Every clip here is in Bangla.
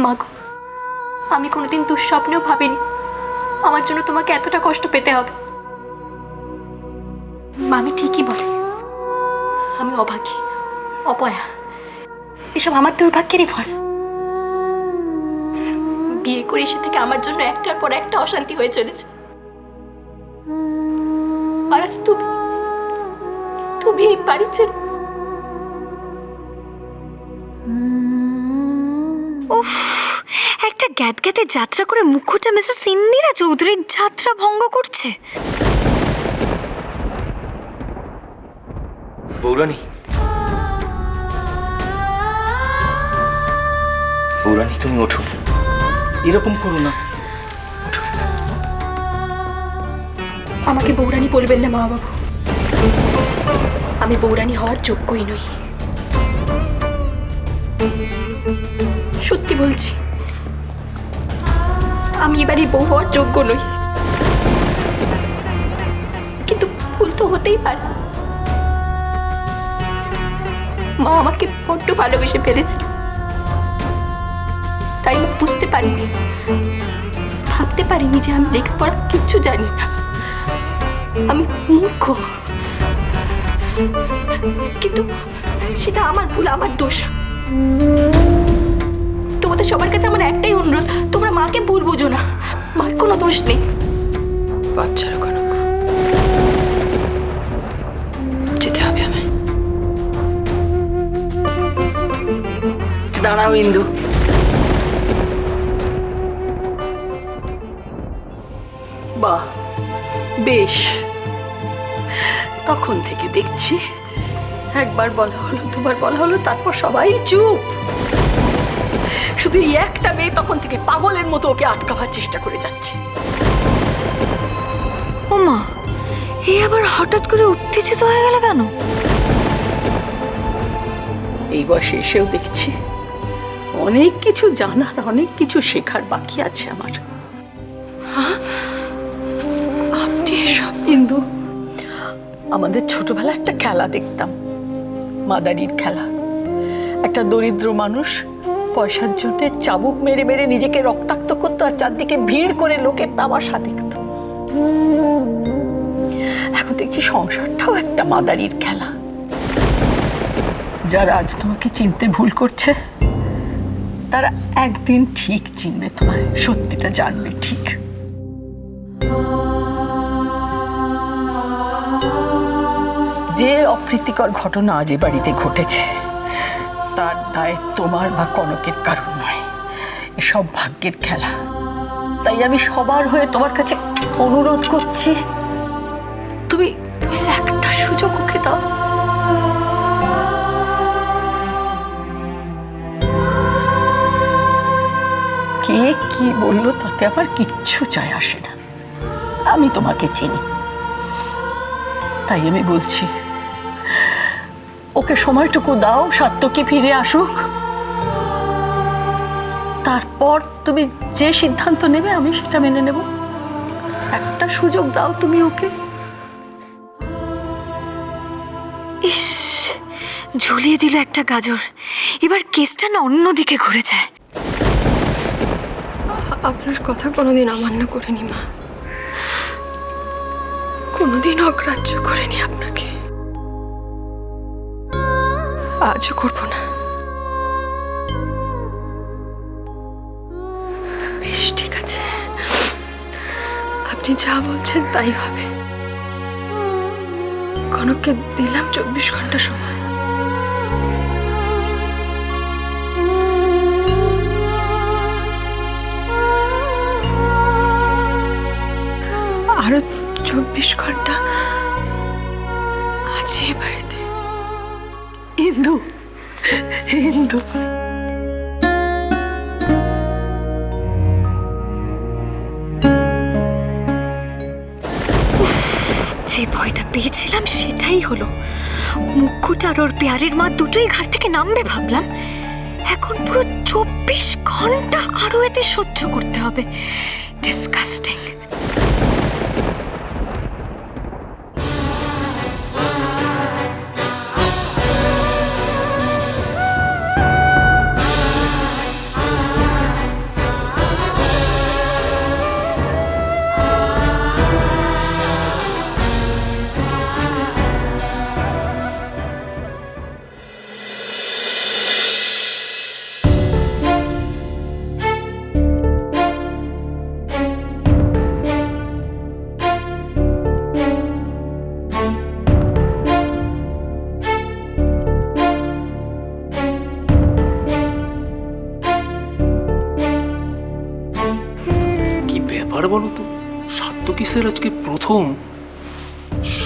মাগো আমি কোনোদিন দুঃস্বপ্নেও ভাবিনি। আমার জন্য তোমাকে এতটা কষ্ট পেতে হবে। মামি ঠিকই বলে। আমি অভাগী, অপয়া। এসব আমার দুর্ভাগ্যেরই ফল। বিয়ে করে এসে থেকে আমার জন্য একটার পর একটা অশান্তি হয়ে চলেছে। আর আজ তুমি তুমি এই বাড়ি ছেড়ে উফ। একটা গ্যাদগ্যাদে যাত্রা করে মুখটা মিসেস ইন্দিরা চৌধুরীর যাত্রা ভঙ্গ করছে। বৌরানী বৌরানী তুমি ওঠো। এরকম করো না। আমাকে বৌরানী বলবেন না মা বাবু আমি বৌরানী হওয়ার যোগ্যই নই। সত্যি বলছি আমি এবারে বউ হওয়ার যোগ্য নই। কিন্তু ভুল তো হতেই পারে। মা আমাকে বড্ড ভালোবেসে ফেলেছে তাই বুঝতে পারিনি। ভাবতে পারিনি যে আমি লেখাপড়া কিচ্ছু জানি না। আমি মূর্খ। কিন্তু সেটা আমার ভুল, আমার দোষ। তোমাদের সবার কাছে আমার একটাই অনুরোধ, তোমরা মাকে ভুল বুঝো না। মার কোনো দোষ নেই। বাচ্চার যেতে হবে আমি দাঁড়াও, ইন্দু। বাহ বেশ। তখন থেকে দেখছি একবার বলা হলো, দুবার বলা হলো, তারপর সবাই চুপ। শুধু এই একটা মেয়ে তখন থেকে পাগলের মতো ওকে আটকাবার চেষ্টা করে যাচ্ছে। ওমা এই আবার হঠাৎ করে উত্তেজিত হয়ে গেল কেন? এই বয়সে এসেও দেখছি অনেক কিছু জানার অনেক কিছু শেখার বাকি আছে আমার। হ্যাঁ? আপনি এসব হিন্দু আমাদের ছোটবেলা একটা খেলা দেখতাম মাদারির খেলা। একটা দরিদ্র মানুষ পয়সার জন্য চাবুক মেরে মেরে নিজেকে রক্তাক্ত করতো আর চারদিকে ভিড় করে লোকের তামাশা দেখতো। এখন দেখছি সংসারটাও একটা মাদারির খেলা। যারা আজ তোমাকে চিনতে ভুল করছে, তারা একদিন ঠিক চিনবে তোমায়, সত্যিটা জানবে ঠিক। যে অপ্রীতিকর ঘটনা আজ বাড়িতে ঘটেছে তার দায় তোমার বা কনকের কারণ নয়। এসব ভাগ্যের খেলা। তাই আমি সবার হয়ে তোমার কাছে অনুরোধ করছি, তুমি একটা সুযোগ ওকে দাও। কে কি বলল তাতে আমার কিচ্ছু চায় আসে না। আমি তোমাকে চিনি। তাই আমি বলছি ওকে সময়টুকু দাও সাত্তকে ফিরে আসুক। তারপর তুমি যে সিদ্ধান্ত নেবে আমি সেটা মেনে নেব। একটা সুযোগ দাও তুমি ওকে। ইস ঝুলিয়ে দিল একটা গাজর। এবার কেসটা না অন্যদিকে ঘুরে যায়। আপনার কথা কোনোদিন অমান্য করিনি মা। কোনোদিন অগ্রাহ্য করিনি আপনাকে। আজও করব না। বেশ, ঠিক আছে। আপনি যা বলছেন তাই হবে। কনককে দিলাম চব্বিশ ঘণ্টা সময়। আরও চব্বিশ ঘণ্টা আছে এ ইন্দু ইন্দু যে ভয়টা পেয়েছিলাম সেটাই হলো। মুকুট আর ওর পেয়ারের মা দুটোই ঘাট থেকে নামবে ভাবলাম। এখন পুরো চব্বিশ ঘণ্টা আরও এতে সহ্য করতে হবে। ডিসকাস্টিং সাত্য আজকে প্রথম।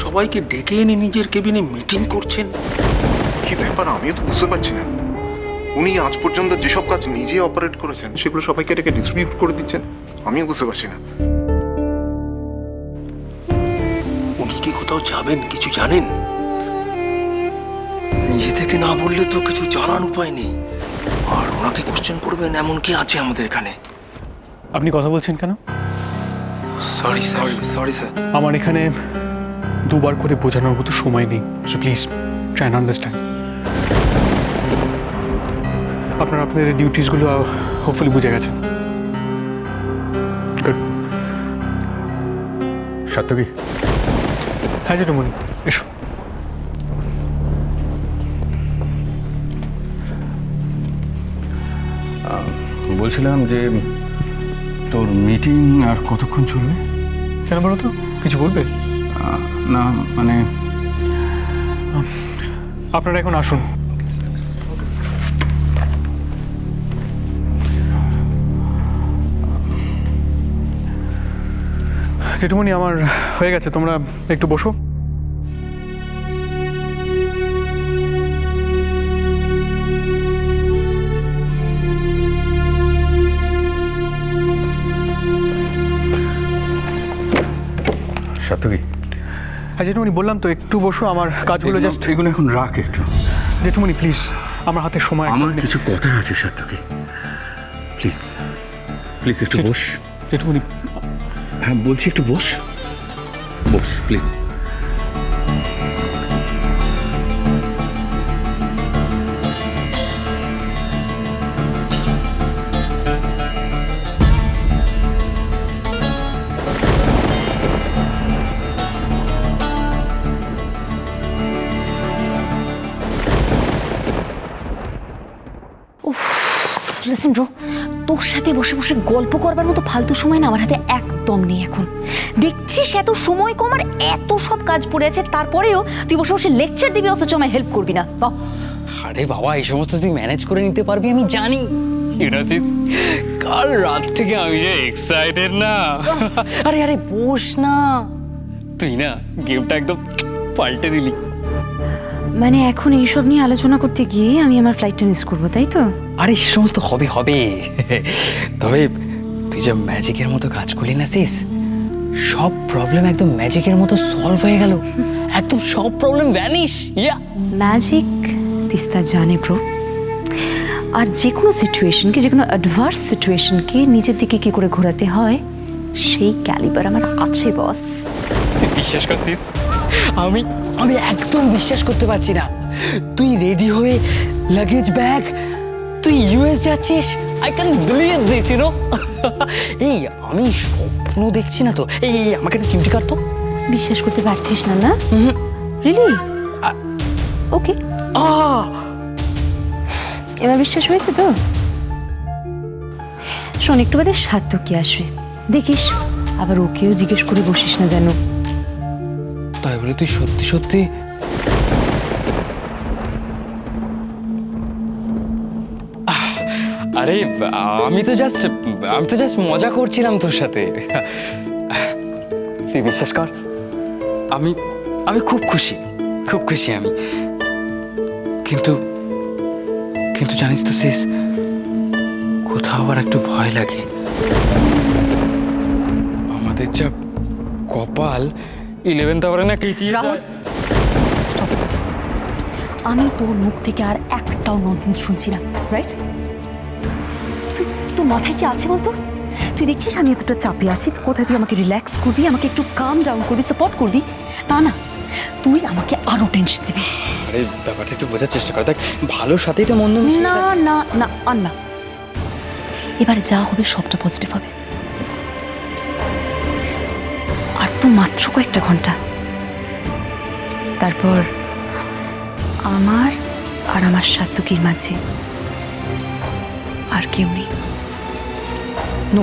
সবাইকে ডেকে এনে নিজের কেবিনে মিটিং করছেন। কি ব্যাপার? আমিও তো বুঝতে পারছি না। উনি আজ পর্যন্ত যেসব কাজ নিজে অপারেট করেছেন সেগুলো সবাইকে এটাকে ডিস্ট্রিবিউট করে দিচ্ছেন? আমিও বুঝতে পারছি না। উনি কি কোথাও যাবেন কিছু জানেন? নিজে থেকে না বললে তো কিছু জানার উপায় নেই। আর ওনাকে কোশ্চেন করবেন এমন কি আছে আমাদের এখানে? আপনি কথা বলছেন কেন? সরি সরি সরি স্যার আমার এখানে দুবার করে বোঝানোর মতো সময় নেই so please try and understand আপনার আপনাদের ডিউটিসগুলো হোপফুলি বুঝে গেছেন গুড সত্যকি হ্যাঁ জেঠুমণি এসো। বলছিলাম যে তোর মিটিং আর কতক্ষণ চলবে? কেন বলো তো? কিছু বলবে? না মানে আপনারা এখন আসুন। জেঠুমণি আমার হয়ে গেছে তোমরা একটু বসো। জেঠুমণি বললাম তো একটু বসো আমার কাজগুলো জাস্ট এগুলো এখন রাখ একটু। জেঠুমণি প্লিজ আমার হাতে সময় আমার কিছু কথা আছে সত্যকি প্লিজ প্লিজ একটু বস। জেঠুমণি হ্যাঁ বলছি একটু boss. Boss please listen bro তোর সাথে বসে বসে গল্প করবার মতো ফালতু সময় না আমার হাতে একদম নেই এখন। দেখছিস এত সময় কম আর এত সব কাজ পড়ে আছে তারপরেও তুই বসে বসে লেকচার দিবি অথচ আমায় হেল্প করবি না। বাহ। আরে বাবা এই সমস্ত তুই ম্যানেজ করে নিতে পারবি আমি জানি। ইউনাসিস কাল রাত থেকে আমি যে এক্সাইটেড না। আরে আরে বস না। তুই না গেমটা একদম পাল্টে দিলি। মানে এখন এইসব নিয়ে আলোচনা করতে গিয়ে আমি আমার ফ্লাইটটা মিস করব তাই তো? আরে সে সমস্ত হবে হবে। তবে তুই যে ম্যাজিকের মতো কাজ করলি না সিস সব প্রবলেম একদম ম্যাজিকের মতো সলভ হয়ে গেল। একদম সব problem vanish yeah. Magic Teesta জানে ব্রো আর যে কোনো সিচুয়েশনকে যে কোনো অ্যাডভার্স সিচুয়েশনকে নিজের দিকে কি করে ঘোরাতে হয় সেই ক্যালিবার আমার আছে বস তুই বিশ্বাস করছিস আমি আমি একদম বিশ্বাস করতে পারছি না। তুই রেডি হয়ে লাগেজ ব্যাগ তুই ইউএস যাচ্ছিস? I can believe this you know এই আমি স্বপ্ন দেখছি না তো। এই আমাকে একটা চিমটি কাটতো। বিশ্বাস করতে পারছিস না না? রিলি ওকে এবার বিশ্বাস হয়েছে তো? শোন একটু বাদে সার্থকী আসবে। দেখিস আবার ওকেও জিজ্ঞেস করে বসিস না যেন। তাই বলে তুই সত্যি সত্যি আরে, আমি তো জাস্ট আমি তো জাস্ট মজা করছিলাম তোর সাথে। তুই বিশ্বাস কর, আমি আমি খুব খুশি খুব খুশি আমি। কিন্তু কিন্তু জানিস তো শেষ, কোথাও আবার একটু ভয় লাগে। আমাদের যা কপাল ইলেভেন্থ আওয়ারে না কেচিয়ে রাহুল স্টপ আমি তোর মুখ থেকে আর একটাও ননসেন্স শুনছি না রাইট তুই তোর মাথায় কি আছে বলতো? তুই দেখছিস আমি এতটা চাপে আছি? কোথায় তুই আমাকে রিল্যাক্স করবি আমাকে একটু কাম ডাউন করবি সাপোর্ট করবি? তা না তুই আমাকে আরও টেনশন দিবি। আরে ব্যাপারটা একটু বোঝার চেষ্টা কর। দেখ ভালোর সাথেই তো মন্দ না। না না আর না এবার যা হবে সবটা পজিটিভ হবে। তো মাত্র কয়েকটা ঘণ্টা। তারপর আমার আর আমার সাত্তুকির মাঝে আর কেউ নেই। নো